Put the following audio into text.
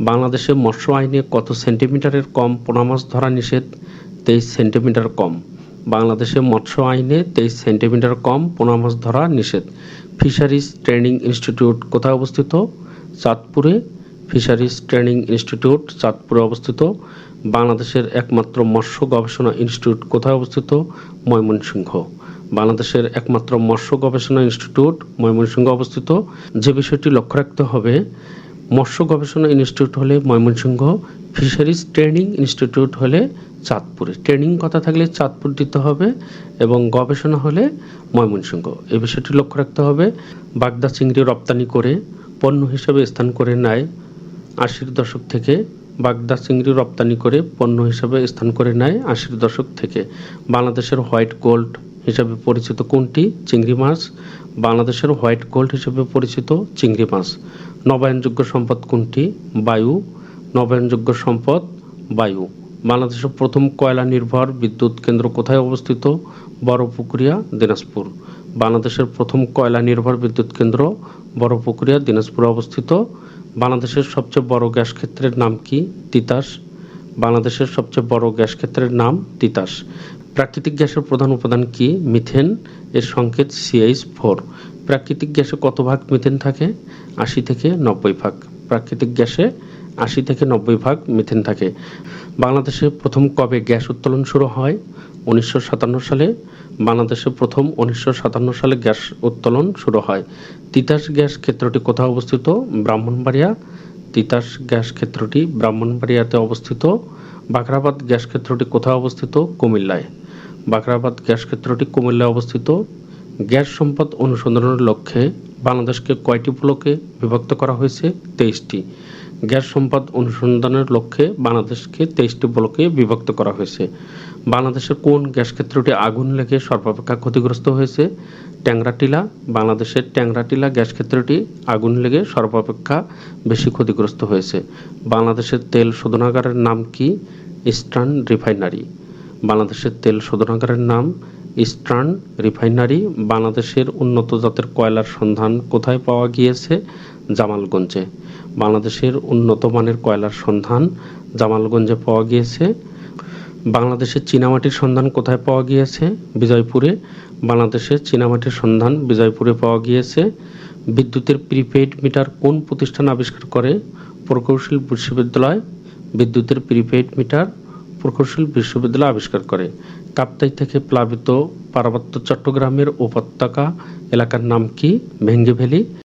বাংলাদেশে মৎস্য আইনে কত সেন্টিমিটারের কম পোনা মাছ ধরা নিষেধ? তেইশ সেন্টিমিটার কম। বাংলাদেশে মৎস্য আইনে তেইশ সেন্টিমিটার কম পোনা মাছ ধরা নিষেধ। ফিশারিজ ট্রেনিং ইনস্টিটিউট কোথায় অবস্থিত? চাঁদপুরে। ফিশারিজ ট্রেনিং ইনস্টিটিউট চাঁদপুরে অবস্থিত। বাংলাদেশের একমাত্র মৎস্য গবেষণা ইনস্টিটিউট কোথায় অবস্থিত? ময়মনসিংহ। বাংলাদেশের একমাত্র মৎস্য গবেষণা ইনস্টিটিউট ময়মনসিংহ অবস্থিত। যে বিষয়টি লক্ষ্য রাখতে হবে মৎস্য গবেষণা ইনস্টিটিউট হলে ময়মনসিংহ, ফিশারিজ ট্রেনিং ইনস্টিটিউট হলে চাঁদপুরে। ট্রেনিং কথা থাকলে চাঁদপুর দিতে হবে এবং গবেষণা হলে ময়মনসিংহ। এই বিষয়টি লক্ষ্য রাখতে হবে। বাগদা চিংড়ি রপ্তানি করে, পণ্য হিসেবে স্থান করে নেয় আশির দশক থেকে। বাগদা চিংড়ি রপ্তানি করে, পণ্য হিসেবে স্থান করে নেয় আশির দশক থেকে। বাংলাদেশের হোয়াইট গোল্ড হিসাবে পরিচিত কোনটি? চিংড়ি মাছ। বাংলাদেশের হোয়াইট গোল্ড হিসেবে পরিচিত চিংড়ি মাছ। নবায়নযোগ্য সম্পদ কোনটি? বায়ু। নবায়নযোগ্য সম্পদ, বায়ু। বাংলাদেশের প্রথম কয়লা নির্ভর বিদ্যুৎ কেন্দ্র কোথায় অবস্থিত? বড়পুকুরিয়া, দিনাজপুর। বাংলাদেশের প্রথম কয়লা নির্ভর বিদ্যুৎ কেন্দ্র বড়পুকুরিয়া, দিনাজপুরে অবস্থিত। বাংলাদেশের সবচেয়ে বড় গ্যাস ক্ষেত্রের নাম কি? তিতাস। বাংলাদেশের সবচেয়ে বড় গ্যাস ক্ষেত্রের নাম তিতাস। প্রাকৃতিক গ্যাসের প্রধান উপাদান কি? মিথেন। এর সংকেত সিএইচ ফোর প্রাকৃতিক গ্যাসে কত ভাগ মিথেন থাকে? আশি থেকে নব্বই ভাগ। প্রাকৃতিক গ্যাসে আশি থেকে নব্বই ভাগ মিথেন থাকে। বাংলাদেশে প্রথম কবে গ্যাস উত্তোলন শুরু হয়? উনিশশো সাতান্ন সালে। বাংলাদেশে প্রথম উনিশশো সাতান্ন সালে গ্যাস উত্তোলন শুরু হয়। তিতাস গ্যাস ক্ষেত্রটি কোথায় অবস্থিত? ব্রাহ্মণবাড়িয়া। তিতাস গ্যাস ক্ষেত্রটি ব্রাহ্মণবাড়িয়াতে অবস্থিত। বাখরাবাদ গ্যাস ক্ষেত্রটি কোথায় অবস্থিত? কুমিল্লায়। বাখরাবাদ গ্যাস ক্ষেত্রটি কুমিল্লায় অবস্থিত। গ্যাস সম্পদ অনুসন্ধানের লক্ষ্যে বাংলাদেশকে কয়টি ব্লকে বিভক্ত করা হয়েছে? তেইশটি। গ্যাস সম্পদ অনুসন্ধানের লক্ষ্যে বাংলাদেশকে তেইশটি ব্লকে বিভক্ত করা হয়েছে। বাংলাদেশের কোন গ্যাস ক্ষেত্রটি আগুন লেগে সর্বাপেক্ষা ক্ষতিগ্রস্ত হয়েছে? ট্যাংরাটিলা। বাংলাদেশের ট্যাংরাটিলা গ্যাস ক্ষেত্রটি আগুন লেগে সর্বাপেক্ষা বেশি ক্ষতিগ্রস্ত হয়েছে। বাংলাদেশের তেল শোধনাগারের নাম কি? Eastern Refinery. বাংলাদেশের তেল শোধনাগারের নাম ইস্টার্ন রিফাইনারি বাংলাদেশের উন্নত জাতের কয়লার সন্ধান কোথায় পাওয়া গিয়েছে? জামালগঞ্জে। বাংলাদেশের উন্নত মানের কয়লার সন্ধান জামালগঞ্জে পাওয়া গিয়েছে। বাংলাদেশের চীনামাটির সন্ধান কোথায় পাওয়া গিয়েছে? বিজয়পুরে। বাংলাদেশের চীনামাটির সন্ধান বিজয়পুরে পাওয়া গিয়েছে। বিদ্যুতের প্রিপেইড মিটার কোন প্রতিষ্ঠান আবিষ্কার করে? প্রকৌশল বিশ্ববিদ্যালয়। বিদ্যুতের প্রিপেইড মিটার প্রকৌশল বিশ্ববিদ্যালয় আবিষ্কার করে। কাপ্তাই থেকে প্লাবিত পার্বত্য চট্টগ্রামের উপত্যকা এলাকার নাম কি? ভেঙ্গে ভ্যালি